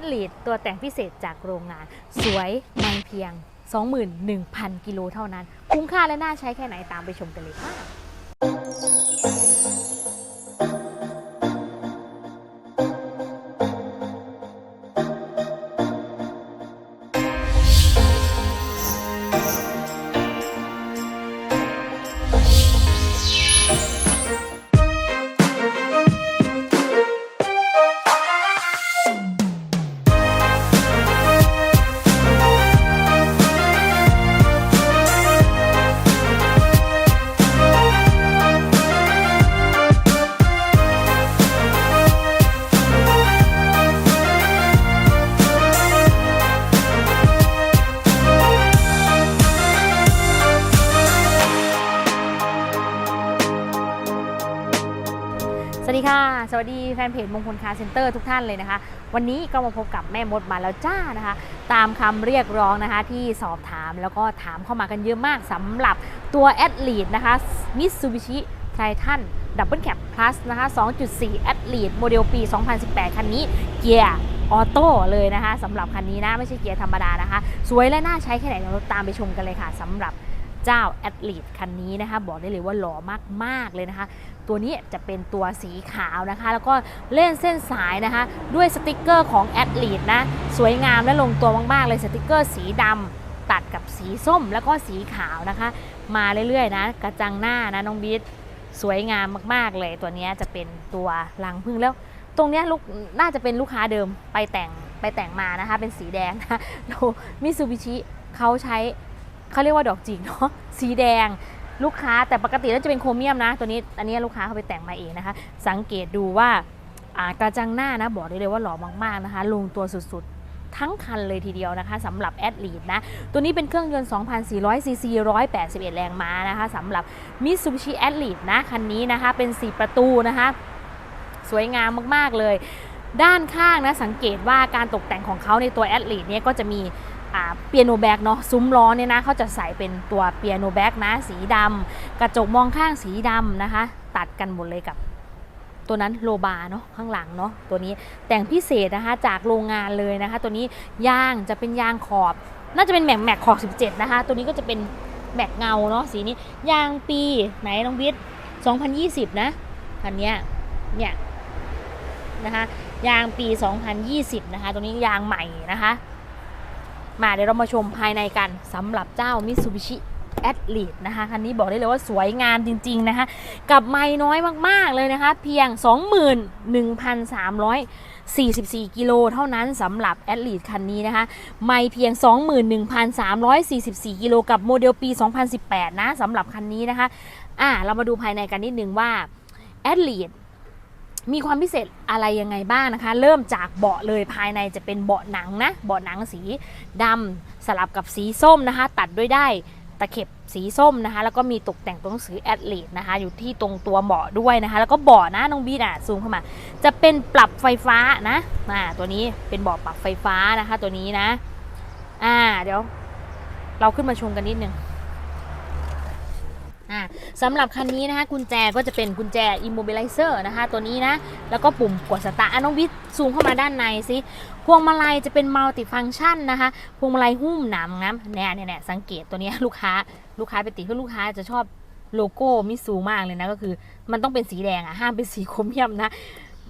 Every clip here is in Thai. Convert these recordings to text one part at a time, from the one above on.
ดลีดตัวแต่งพิเศษจากโรงงาน สวยไม่เพียง 21,000 กิโลเท่านั้น คุ้มค่าและน่าใช้แค่ไหนตามไปชมกันเลยค่ะ วัสดีค่ะ สวัสดีแฟนเพจมงคลคาร์เซ็นเตอร์ทุกท่านเลยนะคะ วันนี้ก็มาพบกับแม่มดมาแล้วจ้านะคะ ตามคำเรียกร้องนะคะที่สอบถามแล้วก็ถามเข้ามากันเยอะมากสำหรับตัวแอดลีดนะคะ Mitsubishi Triton Double Cab Plus นะคะ 2.4 a d l e t โมเดลปี 2018 คันนี้เกียร์ออโต้เลยนะคะสำหรับคันนี้นะ ไม่ใช่เกียร์ธรรมดานะคะ สวยและน่าใช้แค่ไหนเราตามไปชมกันเลยค่ะสำหรับ เจ้าแอดลีดคันนี้นะคะ บอกได้เลยว่าหล่อมาก ๆ เลยนะคะ ตัวนี้จะเป็นตัวสีขาวนะคะ แล้วก็เล่นเส้นสายนะคะ ด้วยสติกเกอร์ของแอดลีดนะ สวยงามและลงตัวมาก ๆ เลยสติกเกอร์สีดำตัดกับสีส้มแล้วก็สีขาวนะคะ มาเรื่อย ๆ นะ กระจังหน้านะน้องบีทสวยงามมาก ๆ เลย ตัวนี้จะเป็นตัวรังพึ่งแล้ว ตรงนี้ลูกน่าจะเป็นลูกค้าเดิมไปแต่งไปแต่งมานะคะ เป็นสีแดงนะโลมิซูบิชิเขาใช้ เขาเรียกว่าดอกจิกเนาะสีแดงลูกค้าแต่ปกติแล้วจะเป็นโครเมียมนะ ตัวนี้อันนี้ลูกค้าเขาไปแต่งมาเองนะคะ สังเกตดูว่าากระจังหน้านะบอกได้เลยว่าหล่อมากๆนะคะ ลงตัวสุดๆ ทั้งคันเลยทีเดียวนะคะสำหรับแอดลีดนะ ตัวนี้เป็นเครื่องยนต์ 2,400 ซีซี 181 แรงม้านะคะสำหรับ Mitsubishi a d l e t นะ คันนี้นะคะ เป็น 4 ประตูนะคะ สวยงามมากๆเลย ด้านข้างนะ สังเกตว่าการตกแต่งของเขาในตัว a d l e t เนี่ยก็จะมี เปียโนแบ็กเนาะซุ้มล้อเนี่ยนะเขาจะใส่เป็นตัวเปียโนแบ็กนะสีดำกระจกมองข้างสีดำนะคะ ตัดกันหมดเลยกับตัวนั้นโลบาเนาะข้างหลังเนาะตัวนี้แต่งพิเศษนะคะจากโรงงานเลยนะคะ ตัวนี้ยางจะเป็นยางขอบ น่าจะเป็นแม็กแม็กขอบ 17 นะคะ ตัวนี้ก็จะเป็นแม็กเงาเนาะสีนี้ยางปีไหนน้องบิ๊ด2020 นะคันนี้เนี่ยนะคะยางปี 2020 นะคะ ตัวนี้ยางใหม่นะคะ มาเดี๋ยวเรามาชมภายในกันสำหรับเจ้า Mitsubishi a d l e t นะคะคันนี้บอกได้เลยว่าสวยงามจริง ๆ นะคะ กับไม่น้อยมาก ๆ เลยนะคะ เพียง 21,344 กิโลเท่านั้นสำหรับ a d l e t คันนี้นะคะ ไม่เพียง 21,344 กิโลกับโมเดลปี 2018 นะสำหรับคันนี้นะคะ อะเรามาดูภายในกันนิดนึงว่า a d l e t มีความพิเศษอะไรยังไงบ้างนะคะ เริ่มจากเบาะเลยภายในจะเป็นเบาะหนังนะเบาะหนังสีดำสลับกับสีส้มนะคะ ตัดด้วยได้ตะเข็บสีส้มนะคะ แล้วก็มีตกแต่งตัวหนังสือแอดเลดนะคะ อยู่ที่ตรงตัวเบาะด้วยนะคะ แล้วก็เบาะนะน้องบีดอะซูมเข้ามา จะเป็นปรับไฟฟ้านะอ่าตัวนี้เป็นเบาะปรับไฟฟ้านะคะ ตัวนี้นะ อ่า เดี๋ยว เราขึ้นมาชมกันนิดนึง อ่าสำหรับคันนี้นะคะกุญแจก็จะเป็นกุญแจ immobilizer นะคะตัวนี้นะ แล้วก็ปุ่มกดสตาร์ทน้องวิทซูมเข้ามาด้านในสิพวงมาลัยจะเป็นมัลติฟัง c t ชันนะคะพวงมาลัยหุ้มหนามนะเนี่ยเนี่ยเนี่ยสังเกตตัวนี้ลูกค้าลูกค้าไปติดคือลูกค้าจะชอบโลโก้มิซูมากเลยนะก็คือมันต้องเป็นสีแดงอะห้ามเป็นสีโครเมียมนะ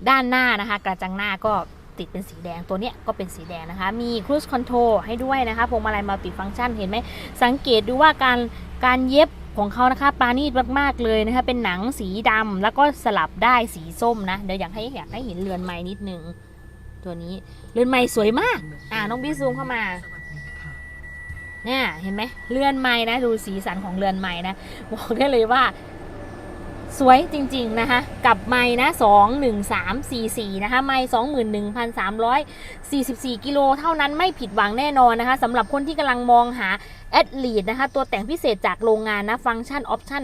ด้านหน้านะคะ กระจังหน้าก็ติดเป็นสีแดงตัวเนี้ยก็เป็นสีแดงนะคะ มี cruise control ให้ด้วยนะคะพวงมาลัยมัลติฟัง c t ชันเห็นไหมสังเกตดูว่าการการเย็บ ของเขานะคะปาณีตมากๆเลยนะคะเป็นหนังสีดำแล้วก็สลับได้สีส้มนะเดี๋ยวอยากให้อยากให้เห็นเรือนไม้นิดนึงตัวนี้เรือนไม้สวยมาก อ่าน้องบีซูมเข้ามาเนี่ยเห็นไหมเรือนไม้นะดูสีสันของเรือนไม้นะบอกได้เลยว่าสวยจริง ๆ นะคะ กับไม้นะสองหนึ่งสามสี่สี่นะคะ ไม้สองหมื่นหนึ่งพันสามร้อยสี่สิบสี่กิโล เท่านั้นไม่ผิดหวังแน่นอนนะคะสำหรับคนที่กำลังมองหา แอดลีดนะคะ ตัวแต่งพิเศษจากโรงงานนะ ฟังก์ชันออปชัน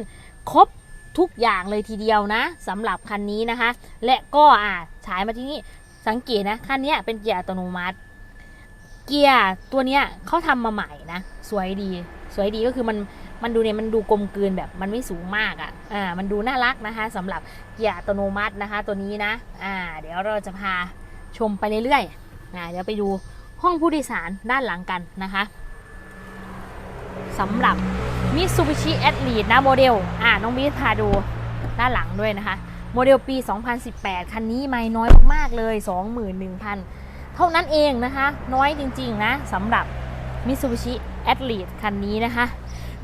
ครบทุกอย่างเลยทีเดียวนะสำหรับคันนี้นะคะ และก็อ่าฉายมาที่นี่สังเกตนะคันนี้เป็นเกียร์อัตโนมัติ เกียร์ตัวเนี้ยเขาทำมาใหม่นะ สวยดี สวยดีก็คือมันมันดูเนี่ยมันดูกลมกลืนแบบมันไม่สูงมากอะ่ะอ่ามันดูน่ารักนะคะสำหรับเกียร์อัตโนมัตินะคะ ตัวนี้นะอ่าเดี๋ยวเราจะพาชมไปเรื่อยๆอ่าเดี๋ยวไปดูห้องผู้โดยสารด้านหลังกันนะคะ สำหรับ Mitsubishi a t l e t นะโมเดลอ่าน้องบีพาดูด้านหลังด้วยนะคะ โมเดลปี 2018 คันนี้ไม่น้อยมากๆเลย 21,000 เท่านั้นเองนะคะ น้อยจริงๆนะสำหรับ Mitsubishi a t l e t คันนี้นะคะ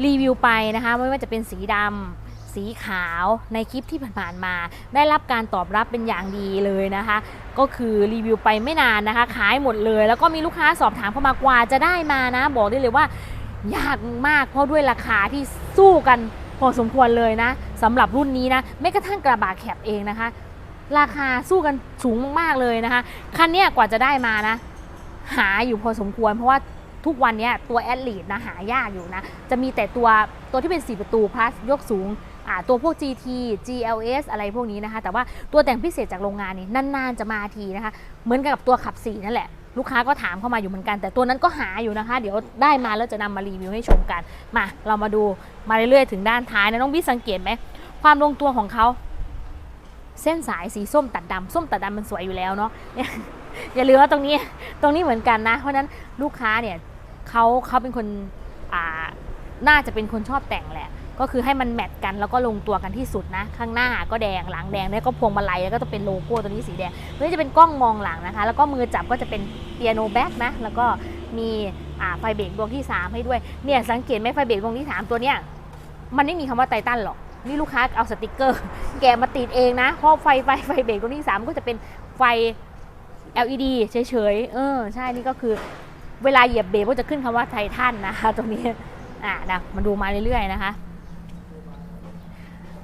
รีวิวไปนะคะ ไม่ว่าจะเป็นสีดำสีขาวในคลิปที่ผ่านๆมา ได้รับการตอบรับเป็นอย่างดีเลยนะคะ ก็คือรีวิวไปไม่นานนะคะ ขายหมดเลย แล้วก็มีลูกค้าสอบถามเข้ามากว่าจะได้มานะ บอกได้เลยว่า ยากมากเพราะด้วยราคาที่สู้กันพอสมควรเลยนะสำหรับรุ่นนี้นะแม้กระทั่งกระบะแคปเองนะคะ ราคาสู้กันสูงมากๆเลยนะคะคันนี้กว่าจะได้มานะ หาอยู่พอสมควร เพราะว่าทุกวันนี้ตัวแอดลีดนะหายากอยู่นะ จะมีแต่ตัวตัวที่เป็น4ประตู plus ยกสูงตัวพวก GT GLS อะไรพวกนี้นะคะ แต่ว่าตัวแต่งพิเศษจากโรงงานนี่นานๆจะมาทีนะคะ เหมือนกับตัวขับ4นั่นแหละ ลูกค้าก็ถามเข้ามาอยู่เหมือนกัน แต่ตัวนั้นก็หาอยู่นะคะ เดี๋ยวได้มาแล้วจะนำมารีวิวให้ชมกัน มาเรามาดูมาเรื่อยๆถึงด้านท้ายนะน้องบิ๊สังเกตไหมความลงตัวของเขาเส้นสายสีส้มตัดดำส้มตัดดำมันสวยอยู่แล้วเนาะอย่าลืมว่าตรงนี้ตรงนี้เหมือนกันนะเพราะฉะนั้นลูกค้าเนี่ยเขาเขาเป็นคนอ่าน่าจะเป็นคนชอบแต่งแหละ ก็คือให้มันแมทกันแล้วก็ลงตัวกันที่สุดนะ ข้างหน้าก็แดงหลังแดงแล้วก็พวงมาลัยแล้วก็จะเป็นโลโก้ตัวนี้สีแดงตัวนี้จะเป็นกล้องมองหลังนะคะ แล้วก็มือจับก็จะเป็นเปียโนแบ็กนะแล้วก็มีไฟเบรกดวงที่ 3 ให้ด้วยเนี่ยสังเกตไหมไฟเบรกดวงที่ 3 ตัวเนี้ยมันไม่มีคำว่าไททันหรอกนี่ลูกค้าเอาสติกเกอร์ แกมาติดเองนะเพราะไฟไฟไฟเบรกตรงที่ 3 ก็จะเป็นไฟ LED เฉยๆเออใช่นี่ก็คือเวลาเหยียบเบรกก็จะขึ้นคำว่าไททันนะคะตรงนี้อ่านะมาดูมาเรื่อยๆนะคะ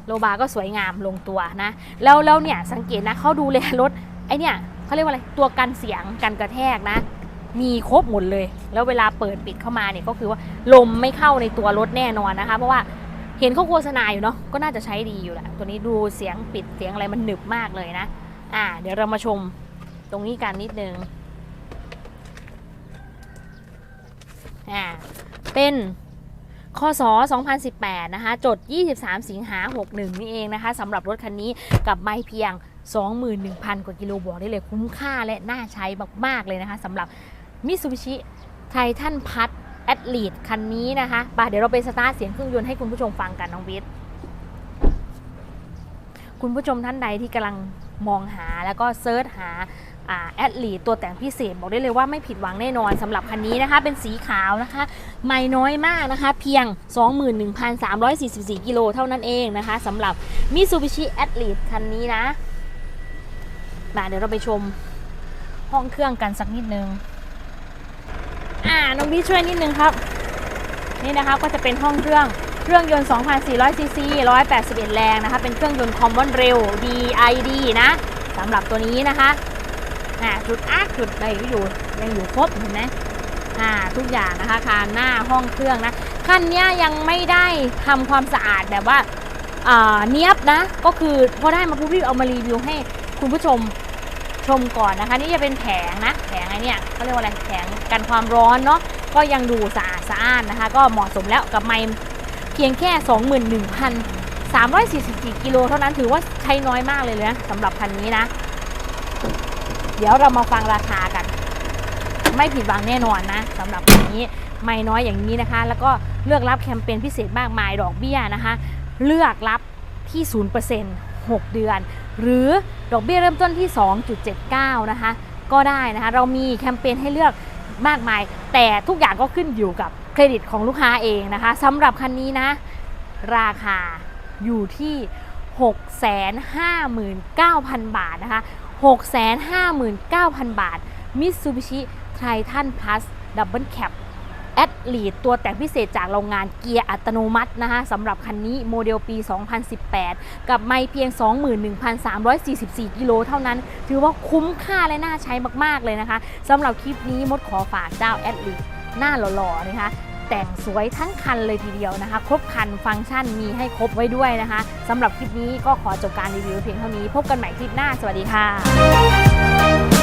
โลบาก็สวยงามลงตัวนะ แล้วแล้วเนี่ยสังเกตนะเขาดูแลรถไอเนี่ยเขาเรียกว่าอะไรตัวกันเสียงกันกระแทกนะ มีครบหมดเลย แล้วเวลาเปิดปิดเข้ามาเนี่ยก็คือว่าลมไม่เข้าในตัวรถแน่นอนนะคะ เพราะว่าเห็นเขาโฆษณาอยู่เนาะก็น่าจะใช้ดีอยู่แหละตัวนี้ดูเสียงปิดเสียงอะไรมันหนึบมากเลยนะ อ่า เดี๋ยวเรามาชมตรงนี้กันนิดนึงอ่าเป็น คศ2018 นะคะ จด 23 สิงหา 61 นี่เองนะคะสำหรับรถคันนี้กับไม่เพียง 21,000 กว่ากิโลบอกได้เลยคุ้มค่าและน่าใช้มากๆเลยนะคะสำหรับ Mitsubishi Titan p a t แอดลีดคันนี้นะคะป่ะเดี๋ยวเราไปสตาร์ทเสียงเครื่องยนต์ให้คุณผู้ชมฟังกันน้องวิทย์คุณผู้ชมท่านใดที่กำลัง มองหาแล้วก็เซิร์ชหาแอดลีตัวแต่งพิเศษบอกได้เลยว่าไม่ผิดหวังแน่นอนสำหรับคันนี้นะคะ เป็นสีขาวนะคะ ไม่น้อยมากนะคะ เพียง 21,344 กิโลเท่านั้นเองนะคะสำหรับ Mitsubishi a t l e t คันนี้นะ มาเดี๋ยวเราไปชมห้องเครื่องกันสักนิดนึง อ่า น้องพี่ช่วยนิดนึงครับ นี่นะคะก็จะเป็นห้องเครื่อง เครื่องยนต์ 2,400ซีซี181 แรงนะคะ เป็นเครื่องยนต์คอมมอนเร็ว DID นะสำหรับตัวนี้นะคะอ่าจุดอาร์คจุดอะไรก็อยู่ยังอยู่ครบเห็นไหมอ่าทุกอย่างนะคะคานหน้าห้องเครื่องนะคันนี้ยังไม่ได้ทำความสะอาดแบบว่าอ่าเนี้ยบนะ ก็คือพอได้มาปุ๊บรีบเอามารีวิวให้คุณผู้ชมชมก่อนนะคะ นี่จะเป็นแผงนะแผงไอเนี่ยเขาเรียกว่าอะไรแผงกันความร้อนเนาะก็ยังดูสะอาดสะอ้านนะคะ ก็เหมาะสมแล้วกับไมค์ พียงแค่ 21,344 กิโลเท่านั้นถือว่าใช้น้อยมากเลยนะสำหรับคันนี้นะ เดี๋ยวเรามาฟังราคากัน ไม่ผิดหวังแน่นอนนะสำหรับคันนี้ไม่น้อยอย่างนี้นะคะ แล้วก็เลือกรับแคมเปญพิเศษมากมายดอกเบี้ยนะคะ เลือกรับที่ 0% 6 เดือน หรือดอกเบี้ยเริ่มต้นที่ 2.79 นะคะ ก็ได้นะคะ เรามีแคมเปญให้เลือก มากมาย แต่ทุกอย่างก็ขึ้นอยู่กับเครดิตของลูกค้าเองนะคะสำหรับคันนี้นะ ราคาอยู่ที่ 659,000 บาทนะคะ 659,000 บาท Mitsubishi Triton Plus Double Cab แอดลีดตัวแต่งพิเศษจากโรงงานเกียร์อัตโนมัตินะคะสำหรับคันนี้โมเดลปี 2018 กับไม่เพียง 21,344 กิโลเท่านั้น ถือว่าคุ้มค่าและน่าใช้มาก ๆ เลยนะคะสำหรับคลิปนี้มดขอฝากเจ้าแอดลีดหน้าหล่อๆนะคะแต่งสวยทั้งคันเลยทีเดียวนะคะ ครบคันฟังก์ชันมีให้ครบไว้ด้วยนะคะสำหรับคลิปนี้ก็ขอจบการรีวิวเพียงเท่านี้ พบกันใหม่คลิปหน้า สวัสดีค่ะ